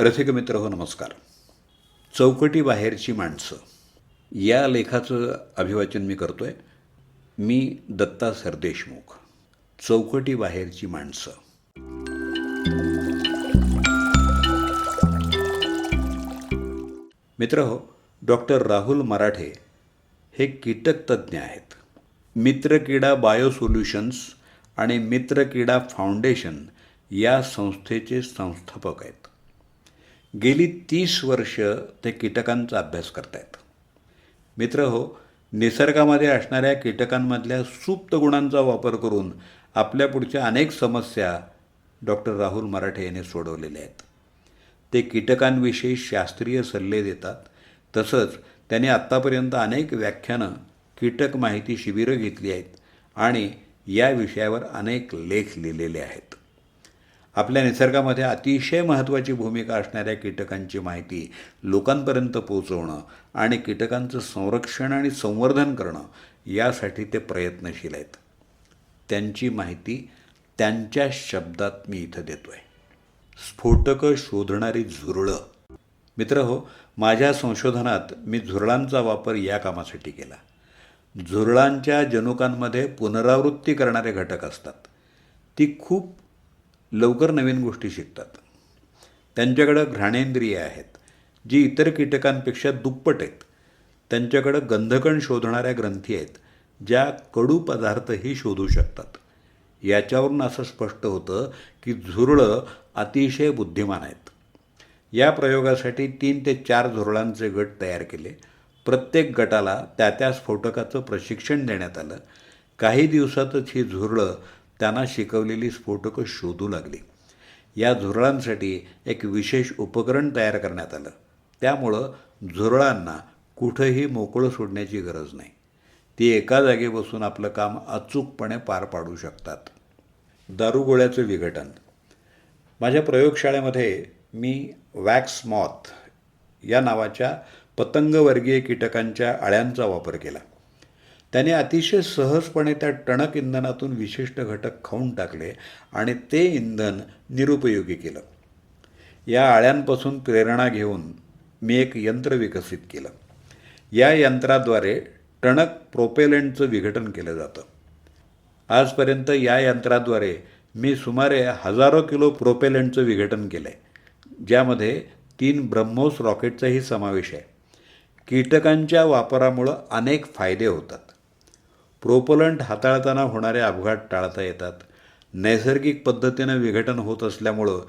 रसिक मित्र हो नमस्कार. चौकटी बाहेरची माणसं. या लेखाचं अभिवाचन मी करतोय. मी दत्ता सरदेशमुख. चौकटी बाहेरची माणसं. मित्र हो डॉक्टर राहुल मराठे हे कीटक तज्ज्ञ आहेत. मित्रक्रीडा बायो सोल्युशन्स आणि मित्रक्रीडा फाउंडेशन या संस्थेचे संस्थापक आहेत. गेली तीस वर्ष ते कीटकांचा अभ्यास करतायत. मित्र हो निसर्गामध्ये असणाऱ्या कीटकांमधल्या सुप्त गुणांचा वापर करून आपल्या पुढच्या अनेक समस्या डॉक्टर राहुल मराठे यांनी सोडवलेल्या आहेत. ते कीटकांविषयी शास्त्रीय सल्ले देतात. तसंच त्यांनी आत्तापर्यंत अनेक व्याख्यानं कीटक माहिती शिबिरं घेतली आहेत आणि या विषयावर अनेक लेख लिहिलेले आहेत. आपल्या निसर्गामध्ये अतिशय महत्त्वाची भूमिका असणाऱ्या कीटकांची माहिती लोकांपर्यंत पोहोचवणं आणि कीटकांचं संरक्षण आणि संवर्धन करणं यासाठी ते प्रयत्नशील आहेत. त्यांची माहिती त्यांच्या शब्दात मी इथं देतो आहे स्फोटकं शोधणारी झुरळं. मित्र हो माझ्या संशोधनात मी झुरळांचा वापर या कामासाठी केला. झुरळांच्या जनुकांमध्ये पुनरावृत्ती करणारे घटक असतात. ती खूप लवकर नवीन गोष्टी शिकतात. त्यांच्याकडं घ्राणेंद्रिय आहेत जी इतर कीटकांपेक्षा दुप्पट आहेत. त्यांच्याकडं गंधकण शोधणाऱ्या ग्रंथी आहेत ज्या कडू पदार्थही शोधू शकतात. याच्यावरून असं स्पष्ट होतं की झुरळं अतिशय बुद्धिमान आहेत. या प्रयोगासाठी तीन ते चार झुरळांचे गट तयार केले. प्रत्येक गटाला त्या त्या स्फोटकाचं प्रशिक्षण देण्यात आलं. काही दिवसातच ही झुरळं त्यांना शिकवलेली स्फोटकं शोधू लागली. या झुरळांसाठी एक विशेष उपकरण तयार करण्यात आलं. त्यामुळं झुरळांना कुठंही मोकळं सोडण्याची गरज नाही. ती एका जागी बसून आपलं काम अचूकपणे पार पाडू शकतात. दारुगोळ्याचं विघटन. माझ्या प्रयोगशाळेमध्ये मी वॅक्स मॉथ या नावाच्या पतंगवर्गीय कीटकांच्या अळ्यांचा वापर केला. त्याने अतिशय सहजपणे त्या टणक इंधनातून विशिष्ट घटक खाऊन टाकले आणि ते इंधन निरुपयोगी केलं. या अळ्यांपासून प्रेरणा घेऊन मी एक यंत्र विकसित केलं. या यंत्राद्वारे टणक प्रोपेलंटचं विघटन केलं जातं. आजपर्यंत या यंत्राद्वारे मी सुमारे हजारो किलो प्रोपेलंटचं विघटन केलं आहे ज्यामध्ये तीन ब्रह्मोस रॉकेटचाही समावेश आहे. कीटकांच्या वापरामुळं अनेक फायदे होतात. प्रोपलंट हाताळताना होणारे अपघात टाळता येतात. नैसर्गिक पद्धतीनं विघटन होत असल्यामुळं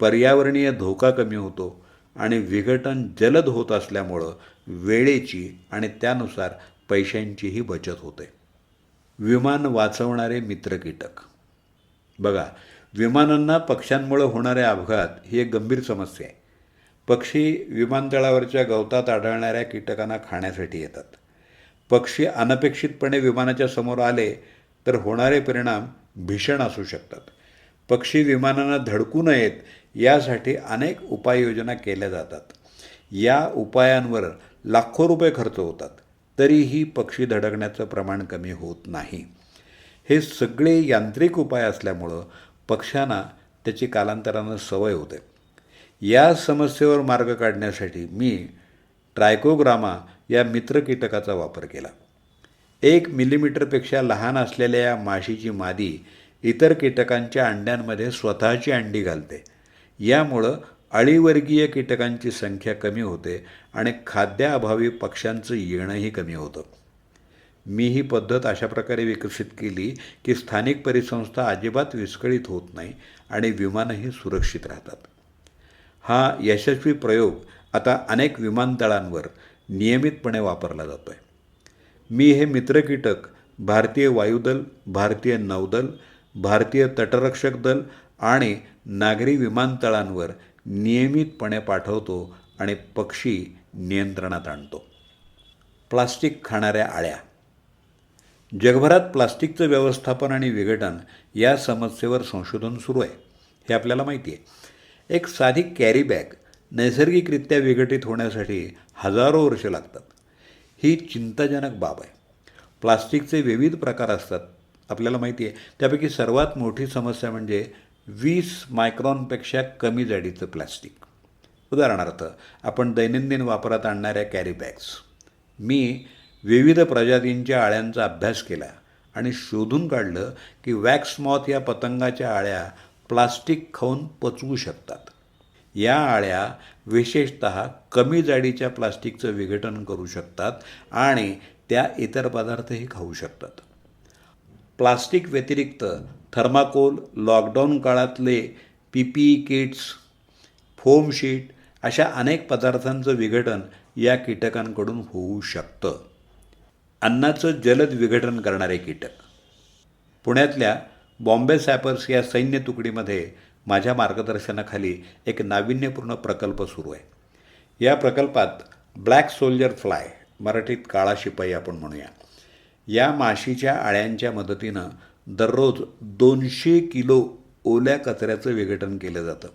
पर्यावरणीय धोका कमी होतो आणि विघटन जलद होत असल्यामुळं वेळेची आणि त्यानुसार पैशांचीही बचत होते. विमान वाचवणारे मित्र कीटक बघा विमानांना पक्ष्यांमुळं होणारे अपघात ही एक गंभीर समस्या आहे. पक्षी विमानतळावरच्या गवतात आढळणाऱ्या कीटकांना खाण्यासाठी येतात. पक्षी अनपेक्षितपणे विमानाच्या समोर आले तर होणारे परिणाम भीषण असू शकतात. पक्षी विमानांना धडकू नयेत यासाठी अनेक उपाययोजना केल्या जातात. या उपायांवर लाखो रुपये खर्च होतात. तरीही पक्षी धडकण्याचं प्रमाण कमी होत नाही. हे सगळे यांत्रिक उपाय असल्यामुळं पक्ष्यांना त्याची कालांतरानं सवय होते. या समस्येवर मार्ग काढण्यासाठी मी ट्रायकोग्रामा या मित्र कीटकाचा वापर केला. एक मिलीमीटरपेक्षा लहान असलेल्या या माशीची मादी इतर कीटकांच्या अंड्यांमध्ये स्वतःची अंडी घालते. यामुळं अळीवर्गीय कीटकांची संख्या कमी होते आणि खाद्याअभावी पक्ष्यांचं येणंही कमी होतं. मी ही पद्धत अशा प्रकारे विकसित केली की स्थानिक परिसंस्था अजिबात विस्कळीत होत नाही आणि विमानही सुरक्षित राहतात. हा यशस्वी प्रयोग आता अनेक विमानतळांवर नियमितपणे वापरला जातो आहे मी हे मित्रकीटक भारतीय वायुदल भारतीय नौदल भारतीय तटरक्षक दल आणि नागरी विमानतळांवर नियमितपणे पाठवतो आणि पक्षी नियंत्रणात आणतो. प्लास्टिक खाणाऱ्या आळ्या. जगभरात प्लास्टिकचं व्यवस्थापन आणि विघटन या समस्येवर संशोधन सुरू आहे हे आपल्याला माहिती आहे. एक साधी कॅरी बॅग नैसर्गिकरित्या विघटित होण्यासाठी हजारो वर्ष लागतात. ही चिंताजनक बाब आहे. प्लास्टिकचे विविध प्रकार असतात. आपल्याला माहिती आहे. त्यापैकी सर्वात मोठी समस्या म्हणजे वीस मायक्रॉनपेक्षा कमी जाडीचं प्लास्टिक. उदाहरणार्थ आपण दैनंदिन वापरात आणणाऱ्या कॅरी बॅग्स मी विविध प्रजातींच्या आळ्यांचा अभ्यास केला आणि शोधून काढलं की वॅक्स मॉथ या पतंगाच्या आळ्या प्लास्टिक खाऊन पचवू शकतात. या आळ्या विशेषत कमी जाडीच्या प्लास्टिकचं विघटन करू शकतात आणि त्या इतर पदार्थही खाऊ शकतात. प्लास्टिक व्यतिरिक्त थर्माकोल लॉकडाऊन काळातले P P E kits foam sheet अशा अनेक पदार्थांचं विघटन या कीटकांकडून होऊ शकतं. अन्नाचं जलद विघटन करणारे कीटक. पुण्यातल्या बॉम्बे सॅपर्स या सैन्य तुकडीमध्ये माझ्या मार्गदर्शनाखाली एक नाविन्यपूर्ण प्रकल्प सुरू आहे. या प्रकल्पात ब्लॅक सोल्जर फ्लाय मराठीत काळा शिपाई आपण म्हणूया. या माशीच्या आळ्यांच्या मदतीनं दररोज दोनशे किलो ओल्या कचऱ्याचं विघटन केलं जातं.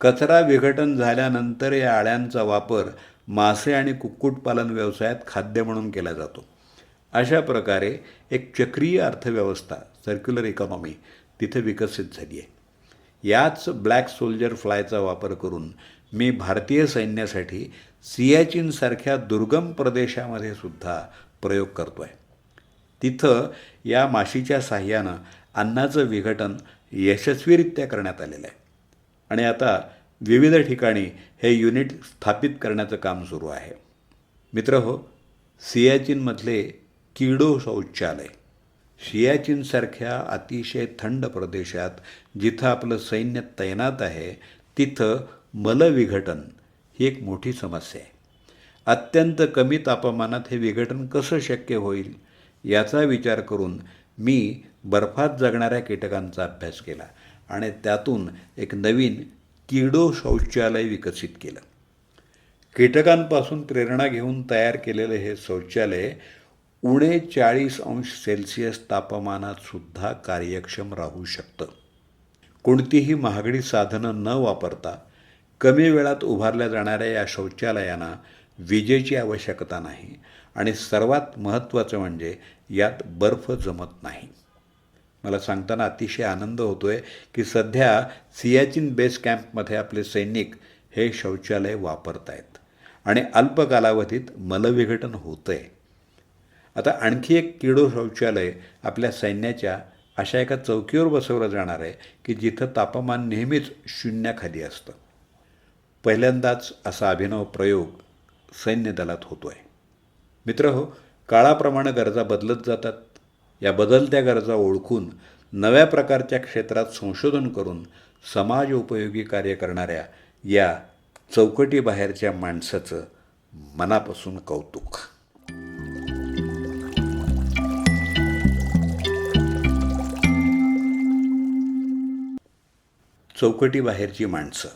कचरा विघटन झाल्यानंतर या आळ्यांचा वापर मासे आणि कुक्कुटपालन व्यवसायात खाद्य म्हणून केला जातो. अशा प्रकारे एक चक्रीय अर्थव्यवस्था सर्क्युलर इकॉनॉमी तिथे विकसित झाली आहे. याच ब्लॅक सोल्जर फ्लायचा वापर करून मी भारतीय सैन्यासाठी सियाचीनसारख्या दुर्गम प्रदेशामध्ये सुद्धा प्रयोग करतो आहे तिथं या माशीच्या साह्यानं अन्नाचं विघटन यशस्वीरित्या करण्यात आलेलं आहे. आणि आता विविध ठिकाणी हे युनिट स्थापित करण्याचं काम सुरू आहे. मित्र हो सियाचीनमधले किडो शौचालय सियाचीनसारख्या अतिशय थंड प्रदेशात जिथं आपलं सैन्य तैनात आहे तिथं मलविघटन ही एक मोठी समस्या आहे. अत्यंत कमी तापमानात हे विघटन कसं शक्य होईल याचा विचार करून मी बर्फात जगणाऱ्या कीटकांचा अभ्यास केला आणि त्यातून एक नवीन किडो शौचालय विकसित केलं. कीटकांपासून प्रेरणा घेऊन तयार केलेलं हे शौचालय उणे चाळीस अंश सेल्सिअस तापमानात सुद्धा कार्यक्षम राहू शकतं. कोणतीही महागडी साधनं न वापरता कमी वेळात उभारल्या जाणाऱ्या या शौचालयांना विजेची आवश्यकता नाही आणि सर्वात महत्त्वाचं म्हणजे यात बर्फ जमत नाही. मला सांगताना अतिशय आनंद होतो आहे की सध्या सियाचिन बेस कॅम्पमध्ये आपले सैनिक हे शौचालय वापरत आहेत आणि अल्प कालावधीत मलविघटन होतं आहे आता आणखी एक किडो शौचालय आपल्या सैन्याच्या अशा एका चौकीवर बसवलं जाणार आहे की जिथं तापमान नेहमीच शून्याखाली असतं. पहिल्यांदाच असा अभिनव प्रयोग सैन्य दलात होतो आहे मित्र हो काळाप्रमाणे गरजा बदलत जातात. या बदलत्या गरजा ओळखून नव्या प्रकारच्या क्षेत्रात संशोधन करून समाज उपयोगी कार्य करणाऱ्या या चौकटीबाहेरच्या माणसाचं मनापासून कौतुक. चौकटीबाहेरची माणसं.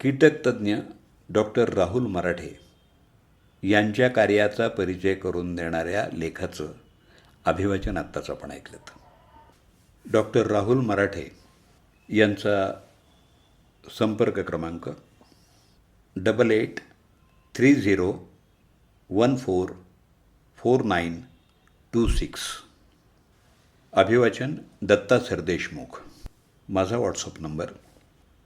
कीटकतज्ज्ञ डॉक्टर राहुल मराठे यांच्या कार्याचा परिचय करून देणाऱ्या लेखाचं अभिवाचन आत्ताच आपण ऐकलं डॉक्टर राहुल मराठे यांचा संपर्क क्रमांक double eight three zero one four four nine two six अभिवाचन दत्ता सरदेशमुख. माझा WhatsApp number